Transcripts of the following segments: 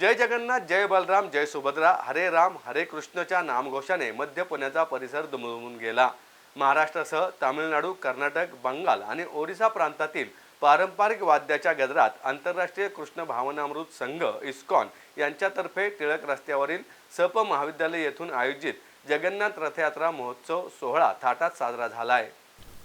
जय जगन्नाथ जय बलराम जय सुभद्रा हरे राम हरे कृष्णच्या नामघोषाने मध्य पुण्याचा परिसर दुमदुमून गेला. महाराष्ट्रासह तामिळनाडू कर्नाटक बंगाल आणि ओरिसा प्रांतातील पारंपरिक वाद्याच्या गजरात आंतरराष्ट्रीय कृष्ण भावनामृत संघ इस्कॉन यांच्यातर्फे टिळक रस्त्यावरील सप महाविद्यालय येथून आयोजित जगन्नाथ रथयात्रा महोत्सव सोहळा थाटात साजरा झाला आहे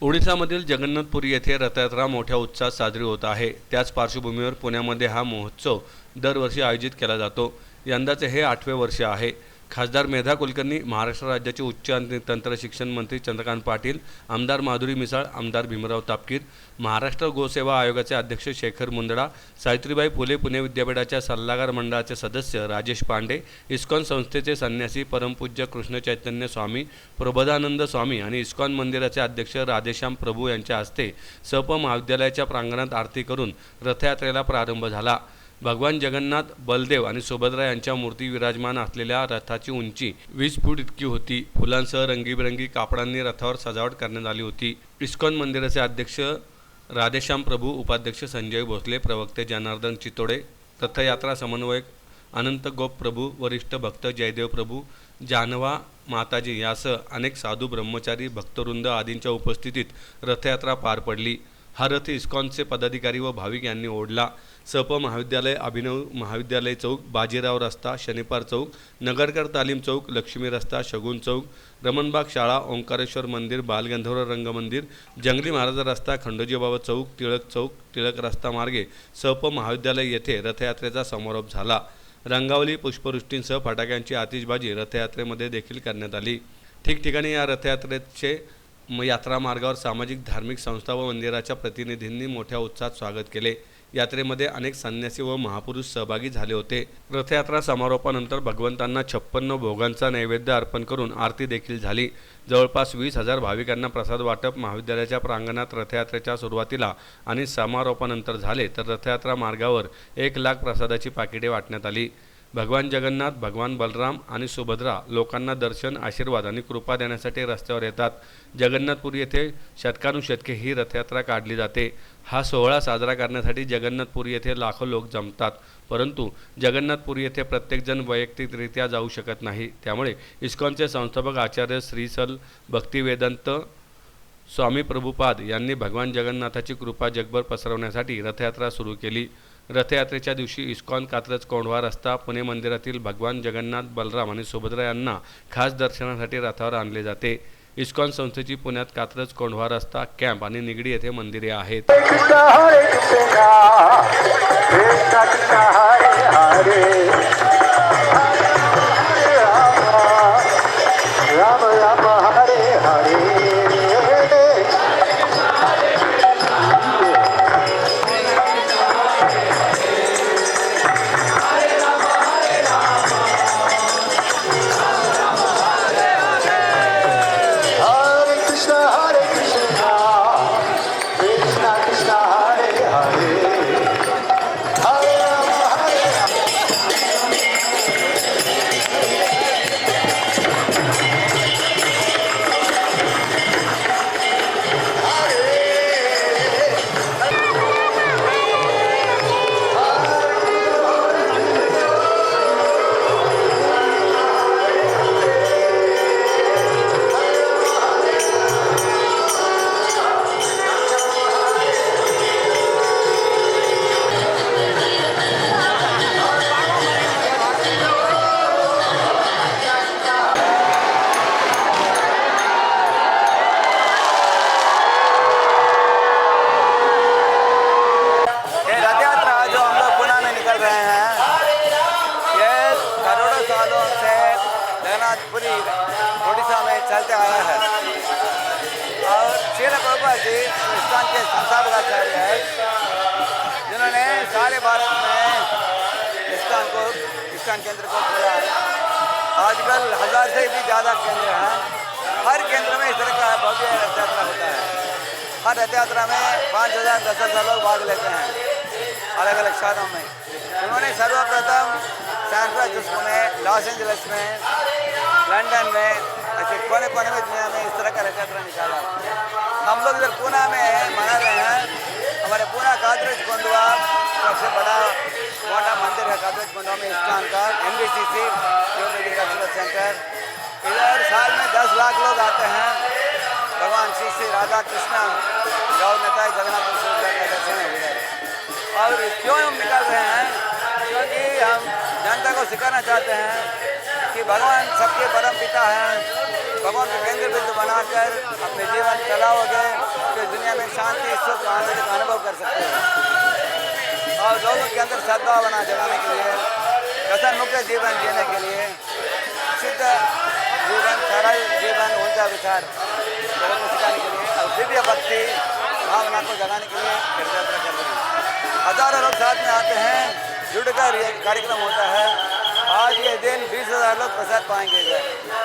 ओडिसामधील जगन्नाथपुरी येथे रथयात्रा मोठ्या उत्साहात साजरी होत आहे. त्याच पार्श्वभूमीवर पुण्यामध्ये हा महोत्सव दरवर्षी आयोजित केला जातो. यंदाचे हे आठवे वर्ष आहे. खासदार मेधा कुलकर्णी महाराष्ट्र राज्याचे उच्च आणि तंत्र शिक्षण मंत्री चंद्रकांत पाटील आमदार माधुरी मिसाळ आमदार भीमराव तापकीर महाराष्ट्र गोसेवा आयोगाचे अध्यक्ष शेखर मुंदडा सावित्रीबाई फुले पुणे विद्यापीठाच्या सल्लागार मंडळाचे सदस्य राजेश पांडे इस्कॉन संस्थेचे संन्यासी परमपूज्य कृष्ण चैतन्य स्वामी प्रबोधानंद स्वामी आणि इस्कॉन मंदिराचे अध्यक्ष राधेश्याम प्रभू यांच्या हस्ते सप महाविद्यालयाच्या प्रांगणात आरती करून रथयात्रेला प्रारंभ झाला. भगवान जगन्नाथ बलदेव आणि सुभद्रा यांच्या मूर्ती विराजमान असलेल्या रथाची उंची वीस फूट इतकी होती. फुलांसह रंगीबेरंगी कापडांनी रथावर सजावट करण्यात आली होती. इस्कॉन मंदिराचे अध्यक्ष राधेश्याम प्रभू उपाध्यक्ष संजय भोसले प्रवक्ते जनार्दन चितोडे रथयात्रा समन्वयक अनंत गोप प्रभू वरिष्ठ भक्त जयदेव प्रभू जानवा माताजी यासह अनेक साधू ब्रह्मचारी भक्तवृंद आदींच्या उपस्थितीत रथयात्रा पार पडली. हा रथ इस्कॉनचे पदाधिकारी व भाविक यांनी ओढला. सप महाविद्यालय अभिनव महाविद्यालय चौक बाजीराव रस्ता शनिपार चौक नगरकर तालीम चौक लक्ष्मी रस्ता शगुन चौक रमणबाग शाळा ओंकारेश्वर मंदिर बालगंधर्व रंगमंदिर जंगली महाराज रस्ता खंडोजीबाबा चौक टिळक चौक टिळक रस्ता मार्गे सप महाविद्यालय येथे रथयात्रेचा समारोप झाला. रंगावली पुष्पवृष्टींसह फटाक्यांची आतिषबाजी रथयात्रेमध्ये देखील करण्यात आली. ठिकठिकाणी या रथयात्रेचे म यात्रा मार्गावर सामाजिक धार्मिक संस्था व मंदिराच्या प्रतिनिधींनी मोठ्या उत्साहात स्वागत केले. यात्रेमध्ये अनेक संन्यासी व महापुरुष सहभागी झाले होते. रथयात्रा समारोपानंतर भगवंतांना छप्पन्न भोगांचा नैवेद्य अर्पण करून आरती देखील झाली. जवळपास वीस हजार भाविकांना प्रसाद वाटप महाविद्यालयाच्या प्रांगणात रथयात्रेच्या सुरुवातीला आणि समारोपानंतर झाले तर रथयात्रा मार्गावर एक लाख प्रसादाची पाकिटे वाटण्यात आली. भगवान जगन्नाथ भगवान बलराम आणि सुभद्रा लोकांना दर्शन आशीर्वाद आणि कृपा देण्यासाठी रस्त्यावर येतात. जगन्नाथपुरी येथे शतकानुशतके ही रथयात्रा काढली जाते. हा सोहळा साजरा करण्यासाठी जगन्नाथपुरी येथे लाखो लोक जमतात. परंतु जगन्नाथपुरी येथे प्रत्येकजण वैयक्तिकरित्या जाऊ शकत नाही. त्यामुळे इस्कॉनचे संस्थापक आचार्य श्रीसल भक्तिवेदंत स्वामी प्रभुपाद यांनी भगवान जगन्नाथाची कृपा जगभर पसरवण्यासाठी रथयात्रा सुरू केली. रथयात्रेच्या दिवशी इस्कॉन कात्रज कोंढवा रस्ता पुणे मंदिरातील भगवान जगन्नाथ बलराम आणि सुभद्रा यांना खास दर्शनासाठी रथावर आणले जाते. इस्कॉन संस्थेची पुण्यात कात्रज कोंढवा रस्ता कॅम्प आणि निगडी येथे मंदिरे आहेत. जगन्नाथपुरी उड़ीसा में चलते आया है। और श्रील प्रभुपा जी हिंदुस्तान के संस्थापकाचार्य है, जिन्होंने सारे भारत में इस्कान को इस्कान केंद्र को खोला है। आजकल हज़ार से भी ज़्यादा केंद्र हैं। हर केंद्र में इस तरह का भव्य रथ यात्रा होता है। हर रथ यात्रा में पाँच हज़ार, दस हज़ार लोग भाग लेते हैं अलग अलग शहरों में। उन्होंने सर्वप्रथम सैन फ्रांसिस्को में लॉस एंजलिस में लंदन में ऐसे कोने कोने में दुनिया में इस तरह का रथ यात्रा निकाला। हम लोग इधर पूना में मना रहे हैं। हमारे पूना कातरेज कोंडवा सबसे बड़ा मोटा मंदिर है कातरेज कोंडवा में स्थान का M B C C cultural centre. इधर साल में दस लाख लोग आते हैं। भगवान श्री श्री राधा कृष्ण, गौर नेता जगन्नाथ का दर्शन है इधर और क्यों हम निकल रहे हैं? क्योंकि हम जनता को सिखाना चाहते हैं कि भगवान सबके परम पिता हैं। भगवान को केंद्र बिंदु बनाकर अपने जीवन चलाओगे तो दुनिया में शांति, सुख, आनंद का अनुभव कर सकते हैं। और लोगों के अंदर सद्भावना जगाने के लिए कसन मुक्त जीवन जीने के लिए, शुद्ध जीवन, सरल जीवन ऊँचा विचार लोगों को सिखाने के लिए, और दिव्य भक्ति भावना को जगाने के लिए यात्रा कर रहे हैं। हज़ारों लोग साथ में आते हैं, जुड़कर ये कार्यक्रम होता है। आज ये दिन बीस हजार लोग प्रसाद पाएंगे इधर